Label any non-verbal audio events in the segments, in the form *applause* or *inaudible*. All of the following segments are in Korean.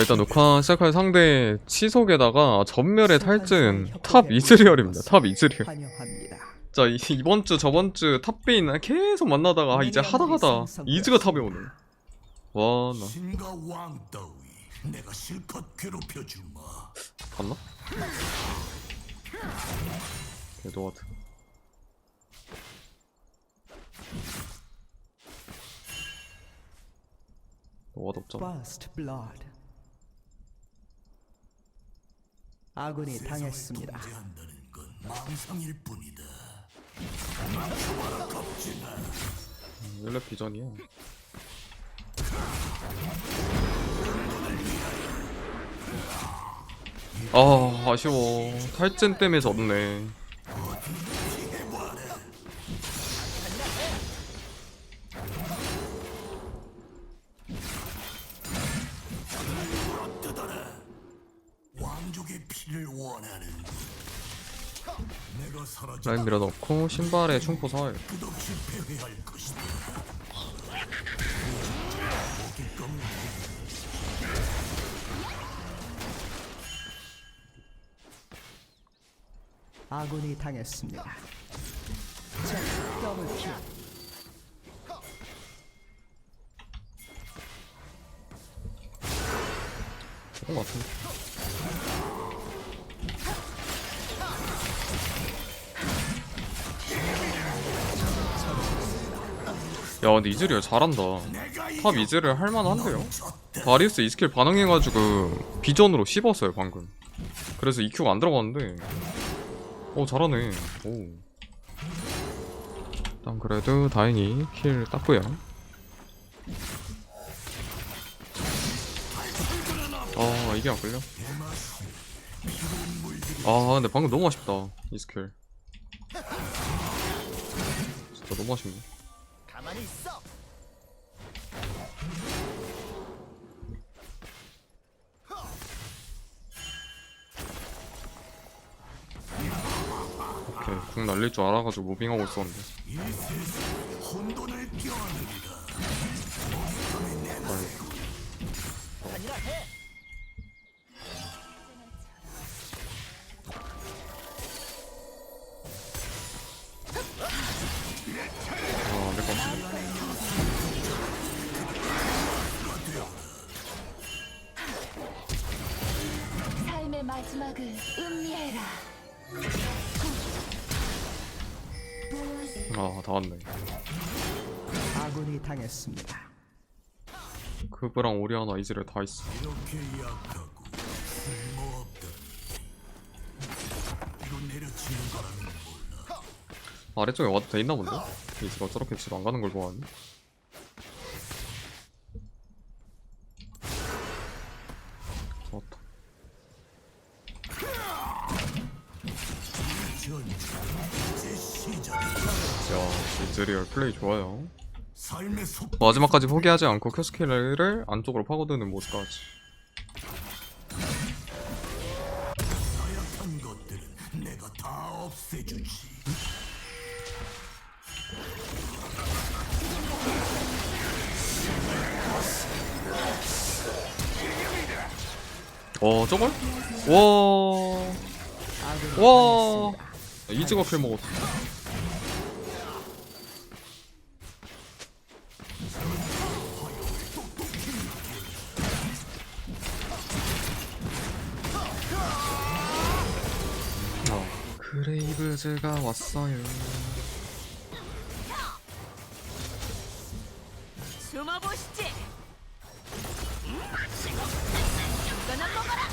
일단 녹화 시작할 상대 치속에다가 전멸의 탈진 탑 이즈리얼입니다. 탑 이즈리얼. 자 이, 이번 주 저번 주 탑베인 계속 만나다가 아, 이제 하다 하다 이즈가 탑에 오네. 와나 신과 왕 따위 내가 실컷 괴롭혀 주마. 봤나? 에드와드. 너가 없잖아. 아군이 당했습니다. 통제한다는 건 망상일 뿐이다. 원래 비전이야. 아 아쉬워. 탈진 때문에 졌네. 왕족의 피를 원하는 내가 사라져 라인 밀어넣고 신발에 충포 사회. 끝없이 패회할 것이다. 아군이 당했습니다. 자, 더블 킬. 그런 것 같은데. 야 근데 이즈리얼 잘한다. 탑 이즈리얼 할만한데요? 바리우스 이 스킬 반응해가지고 비전으로 씹었어요 방금. 그래서 EQ가 안 들어갔는데. 오 잘하네. 오. 일단 그래도 다행히 킬 땄고요. 아 이게 안 끌려? 아 근데 방금 너무 아쉽다 이 스킬. 진짜 너무 아쉽네 가만히 있어. 궁 날릴 줄 알아가지고 무빙하고 있었는데 다 왔네 아군이 당했습니다. 그브랑 오리아나 이즈를 다 있어 이렇게 약하고 쓸모없다. 이거 내려치는 거라면 몰라. 아래쪽에 와도 돼 있나 본데? 이즈가 저렇게 뒤로 안 가는 걸 보아하니? 야 이즈리얼 플레이 좋아요 마지막까지 포기하지 않고 큐스킬을 안쪽으로 파고드는 모습까지. 어 저걸? 와 와. 이즈가 킬 먹었어 어, 그레이브즈가 왔어요 숨어보시지. 이거나 먹어라.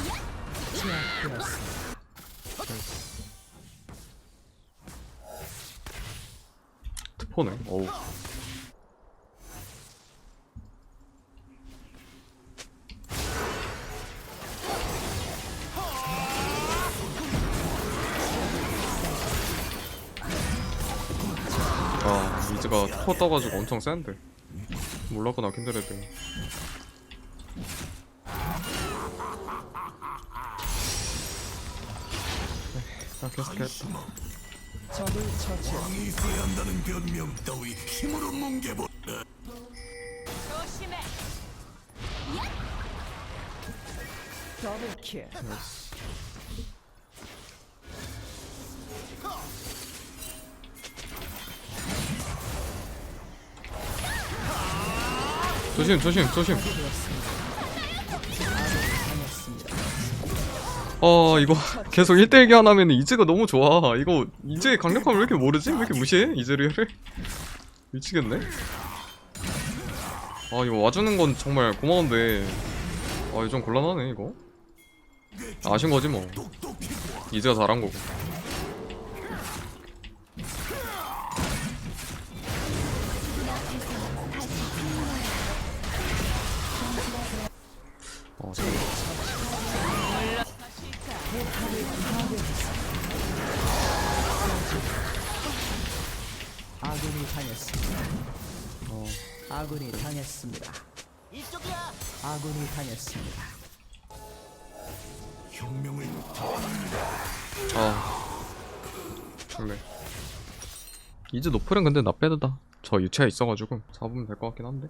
제압되었습니다. 트포네 어우 아 이즈가 트포 떠가지고 엄청 센데 몰랐구나 킨드레드 딱 계속했다. 왕이 있어야 한다는 변명 따위 힘으로 뭉개보라. 조심해. 더블 킬. 조심 조심 조심. 어 이거 *laughs* 계속 1대1 교환하면 이즈가 너무 좋아 이거 이즈의 강력함을 왜 이렇게 모르지? 왜 이렇게 무시해? 이즈리얼을? 미치겠네 아 이거 와주는 건 정말 고마운데 아 이거 좀 곤란하네 이거 아쉬운 거지 뭐 이즈가 잘한 거고 당했습니다. 어. 아군이 당했습니다. 이쪽이야. 아군이 당했습니다. 혁명을 아 좋네 이즈 노플은 근데 나 빼드다 저 유체가 있어가지고 잡으면 될 것 같긴 한데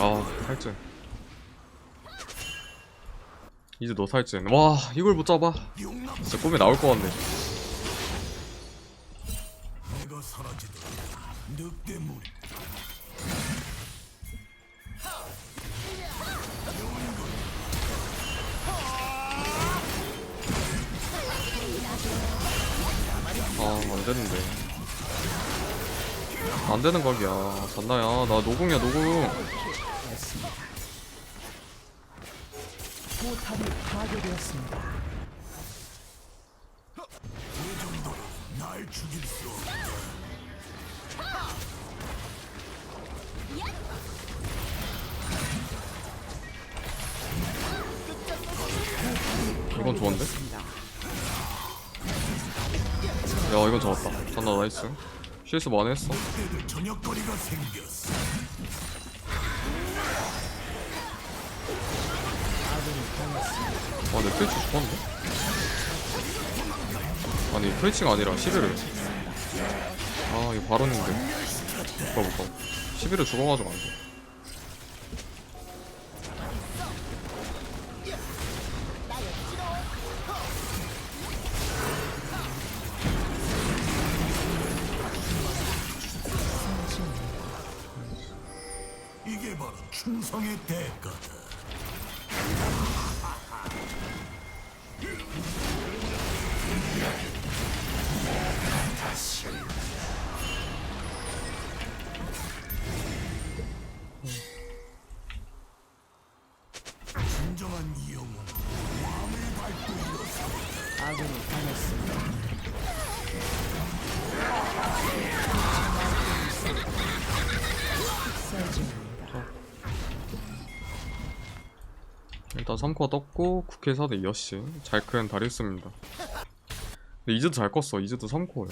아 탈진 이제 너 탈진 와 이걸 못 잡아? 진짜 꿈에 나올 것 같네. 아 안되는데 안 되는 각이야 잔나야 나 노궁이야 노궁. 포탑이 파괴되었습니다. 이건 좋은데? 야 이건 좋았다 잔나 나이스 CS 많이 했어. 저녁거리가 생겼어 아 근데 트위치 죽었네 아니 트위치가 아니라 11을 아 이거 바론인데. 못가 못가 11을 죽어가지고 안돼 충성의 대가다 진정한 이영웅 왕을 밟고 일어서 아군이 당했습니다. 일단 3코어 떴고 국회 사대 이어씨. 잘큰 다리우스입니다. 근데 이즈도 잘 껐어. 이즈도 3코어야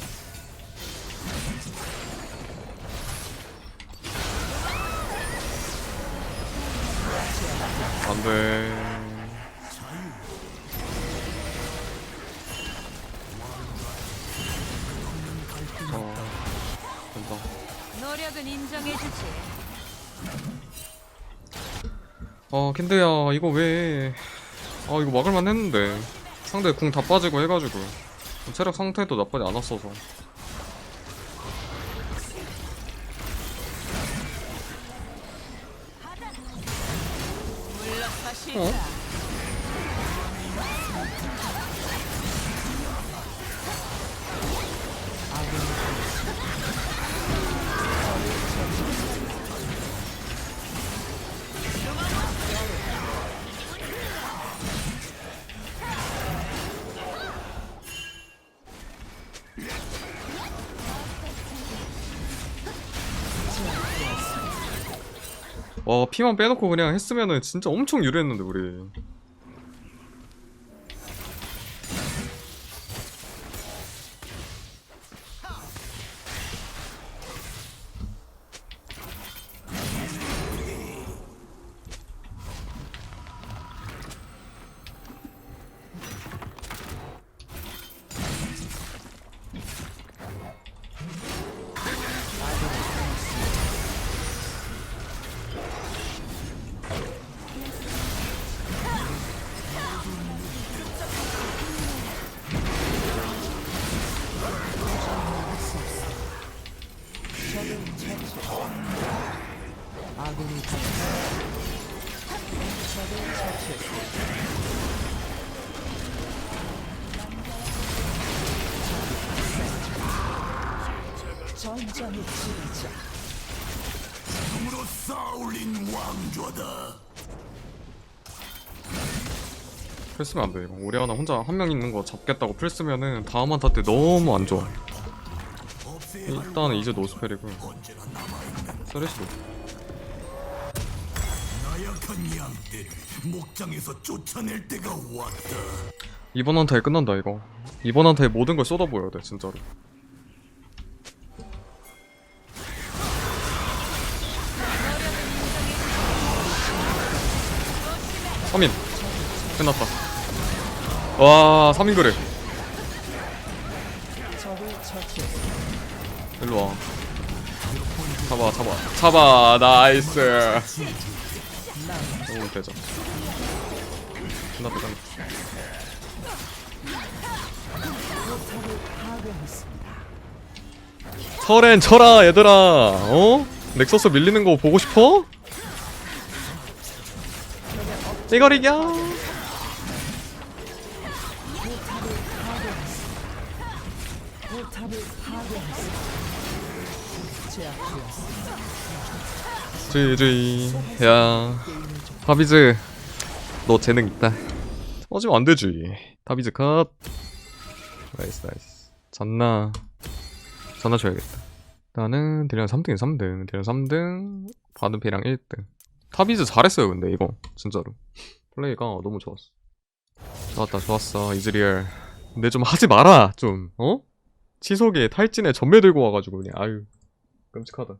안돼 아 캔데야 이거 왜 아 이거 막을만 했는데 상대 궁 다 빠지고 해가지고 체력 상태도 나쁘지 않았어서. 어? 와 피만 빼놓고 그냥 했으면은 진짜 엄청 유리했는데 우리 전장의 지휘자. 힘으로 쌓아올린 왕좌다. 풀 쓰면 안 돼. 이거 오리아나 혼자 한 명 있는 거 잡겠다고 풀 쓰면은 다음 한타 때 너무 안 좋아. 일단은 이제 노스펠이고 나약한 양떼를 목장에서 쫓아낼 때가 왔다. 이번 한타에 끝난다 이거. 이번 한타에 모든 걸 쏟아부어야 돼 진짜로 서민 끝났다 와 3인 그래. 일로와 잡아 잡아 잡아 나이스 오 되자 끝났다 끝났다. 철엔 쳐라 얘들아 어? 넥서스 밀리는 거 보고 싶어? 파괴했습니다. 제압되었습니다. 주의 야 다비즈. 너 재능 있다. 어지면 안 되지. 다비즈 컷. 나이스 나이스. 잔나. 잔나 줘야겠다. 나는 딜량 3등이 3등. 딜량 3등. 바드피랑 1등 타비즈 잘했어요 근데 이거. 진짜로. 플레이가 너무 좋았어. 좋았다 좋았어 이즈리얼. 근데 좀 하지 마라 좀. 어? 치속에 탈진에 전매 들고 와가지고 그냥. 아유 끔찍하다